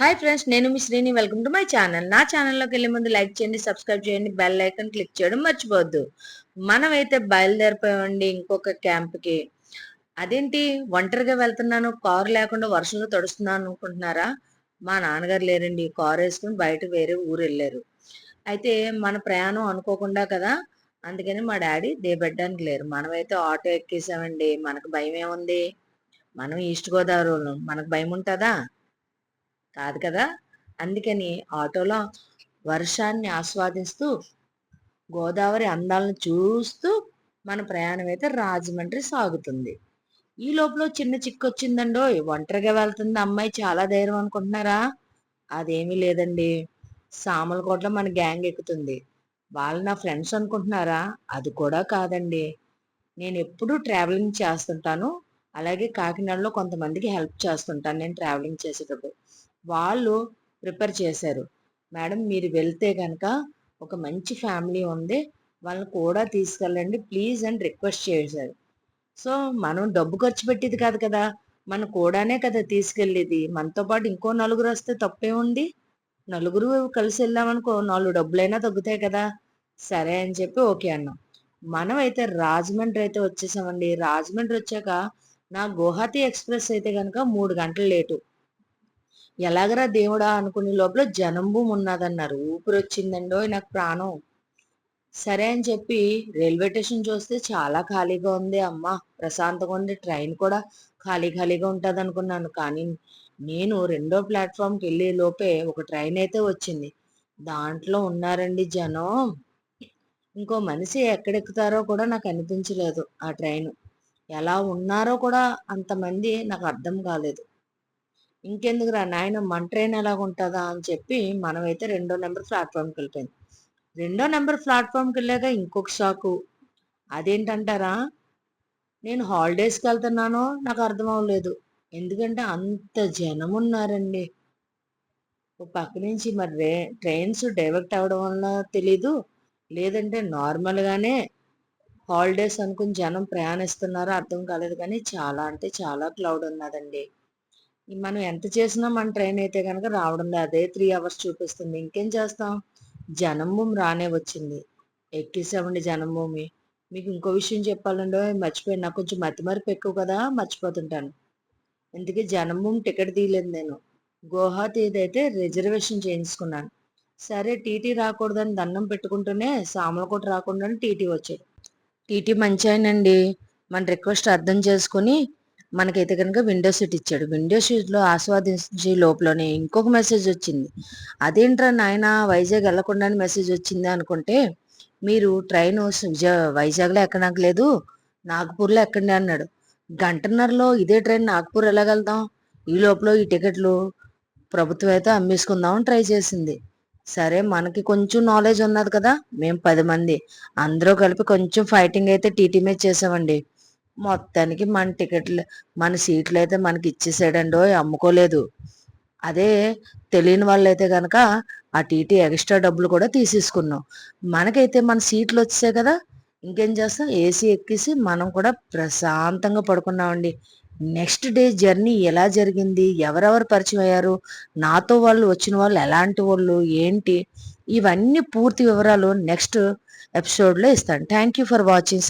Hi friends నేను మీ Srini. Welcome to my channel నా ఛానల్లోకి వెళ్ళే ముందు లైక్ చేయండి సబ్స్క్రైబ్ చేయండి బెల్ ఐకన్ క్లిక్ చేయడం మర్చిపోవద్దు. మనమైతే బయలుదేరిపోయామండి ఇంకొక క్యాంప్కి అదేంటి ఒంటరిగా వెళ్తున్నాను కారు లేకుండా వర్షంలో తడుస్తున్నాను అనుకుంటున్నారా? మా నాన్నగారు లేరండి కారు వేసుకుని బయట వేరే ఊరు వెళ్ళారు. అయితే మన ప్రయాణం అనుకోకుండా కదా అందుకని మా డాడీ దేబెట్టడానికి లేరు. మనమైతే ఆటో ఎక్కేసామండి మనకు భయం ఏముంది మనం ఈస్ట్ గోదావరి మనకు భయం ఉంటుందా కాదు కదా? అందుకని ఆటోలో వర్షాన్ని ఆస్వాదిస్తూ గోదావరి అందాలను చూస్తూ మన ప్రయాణం అయితే రాజమండ్రి సాగుతుంది. ఈ లోపల చిన్న చిక్కు వచ్చిందండో ఒంటరిగా వెళ్తుంది అమ్మాయి చాలా ధైర్యం అనుకుంటున్నారా? అదేమీ లేదండి. సామలకోటలో మన గ్యాంగ్ ఎక్కుతుంది. వాళ్ళు నా ఫ్రెండ్స్ అనుకుంటున్నారా? అది కూడా కాదండి. నేను ఎప్పుడూ ట్రావెలింగ్ చేస్తుంటాను. అలాగే కాకినాడలో కొంతమందికి హెల్ప్ చేస్తుంటాను నేను ట్రావెలింగ్ చేసేటప్పుడు. వాళ్ళు ప్రిపేర్ చేశారు. మేడం మీరు వెళ్తే కనుక ఒక మంచి ఫ్యామిలీ ఉంది. వాళ్ళని కూడా తీసుకెళ్ళండి. ప్లీజ్ అని రిక్వెస్ట్ చేశారు. సో మనం డబ్బు ఖర్చు పెట్టేది కాదు కదా. మన కూడానే కదా తీసుకెళ్ళేది. మనతో పాటు ఇంకో నలుగురు వస్తే తప్పే ఉంది నలుగురు కలిసి వెళ్ళామనుకో నాలుగు డబ్బులైనా తగ్గుతాయి కదా. సరే అని చెప్పి ఓకే అన్నాం. మనం అయితే రాజమండ్రి అయితే వచ్చేసామండి. రాజమండ్రి వచ్చాక నా గుహాతి ఎక్స్ప్రెస్ అయితే కనుక మూడు గంటలు లేటు. ఎలాగరా దేవుడా అనుకునే లోపల జనంభూమి ఉన్నదన్నారు ఊపిరి వచ్చిందండో నాకు ప్రాణం. సరే అని చెప్పి రైల్వే స్టేషన్ చూస్తే చాలా ఖాళీగా ఉంది అమ్మ. ప్రశాంతంగా ఉంది. ట్రైన్ కూడా ఖాళీ ఖాళీగా ఉంటుంది అనుకున్నాను కానీ నేను రెండో ప్లాట్ఫామ్కి వెళ్ళే లోపే ఒక ట్రైన్ అయితే వచ్చింది. దాంట్లో ఉన్నారండి జనం. ఇంకో మనిషి ఎక్కడెక్కుతారో కూడా నాకు అనిపించలేదు ఆ ట్రైన్. ఎలా ఉన్నారో కూడా అంతమంది నాకు అర్థం కాలేదు. ఇంకెందుకురా నాయన మన ట్రైన్ ఎలాగుంటుందా అని చెప్పి మనమైతే రెండో నెంబర్ ప్లాట్ఫామ్కి వెళ్ళిపోయింది. రెండో నెంబర్ ప్లాట్ఫామ్కి వెళ్ళాక ఇంకొక షాకు. అదేంటంటారా? నేను హాలిడేస్కి వెళ్తున్నానో నాకు అర్థం అవ్వలేదు ఎందుకంటే అంత జనం ఉన్నారండి పక్క నుంచి మరి ట్రైన్స్ డైవర్ట్ అవ్వడం వల్ల తెలీదు. లేదంటే నార్మల్గానే హాలిడేస్ అనుకుని జనం ప్రయాణిస్తున్నారో అర్థం కాలేదు కానీ చాలా అంటే చాలా క్లౌడ్ ఉన్నదండి. మనం ఎంత చేసినా మన ట్రైన్ అయితే కనుక రావడం అదే త్రీ అవర్స్ చూపిస్తుంది. ఇంకేం చేస్తాం? జనంభూమి రానే వచ్చింది. ఎక్కేసామండి జనంభూమి మీకు ఇంకో విషయం చెప్పాలండో మర్చిపోయాను. నాకు కొంచెం మతిమరుపు ఎక్కువ కదా మర్చిపోతుంటాను. ఇందుకే జనంభూమి టికెట్ తీయలేదు నేను. గువాహతి అయితే రిజర్వేషన్ చేయించుకున్నాను. సరే టీటీ రాకూడదని దండం పెట్టుకుంటూనే సామలకోట రాకుండా టీటీ వచ్చాడు టీటీ మంచి ఆయనండి. మన రిక్వెస్ట్ అర్థం చేసుకుని మనకైతే కనుక విండో సీట్ ఇచ్చాడు. విండో సీట్లో ఆస్వాదించే లోపలనే ఇంకొక మెసేజ్ వచ్చింది. అదేంట్రా నాయన వైజాగ్ వెళ్ళకుండా మెసేజ్ వచ్చింది అనుకుంటే మీరు ట్రైన్ వైజాగ్లో ఎక్కడానికి నాగపూర్లో ఎక్కండి అన్నాడు. గంటన్నరలో ఇదే ట్రైన్ నాగపూర్ వెళ్ళగలుగుతాం. ఈ లోపల ఈ టికెట్లు ప్రభుత్వం అయితే అమ్మేసుకుందామని ట్రై చేసింది. సరే మనకి కొంచెం నాలెడ్జ్ ఉన్నది కదా మేము పది మంది. అందరూ కలిపి కొంచెం ఫైటింగ్ అయితే టీటీ మీద చేసామండి. మొత్తానికి మన టికెట్లు మన సీట్లు అయితే మనకి ఇచ్చేసాడండో అమ్ముకోలేదు. అదే తెలియని వాళ్ళైతే కనుక ఆ టీటీ ఎక్స్ట్రా డబ్బులు కూడా తీసేసుకున్నాం. మనకైతే మన సీట్లు వచ్చాయి కదా ఇంకేం చేస్తాం? ఏసీ ఎక్కేసి మనం కూడా ప్రశాంతంగా పడుకున్నామండి. నెక్స్ట్ డే జర్నీ ఎలా జరిగింది? ఎవరెవరు పరిచయం అయ్యారు? నాతో వాళ్ళు వచ్చిన వాళ్ళు ఎలాంటి వాళ్ళు ఏంటి? ఇవన్నీ పూర్తి వివరాలు నెక్స్ట్ ఎపిసోడ్లో ఇస్తాను. Thank you for watching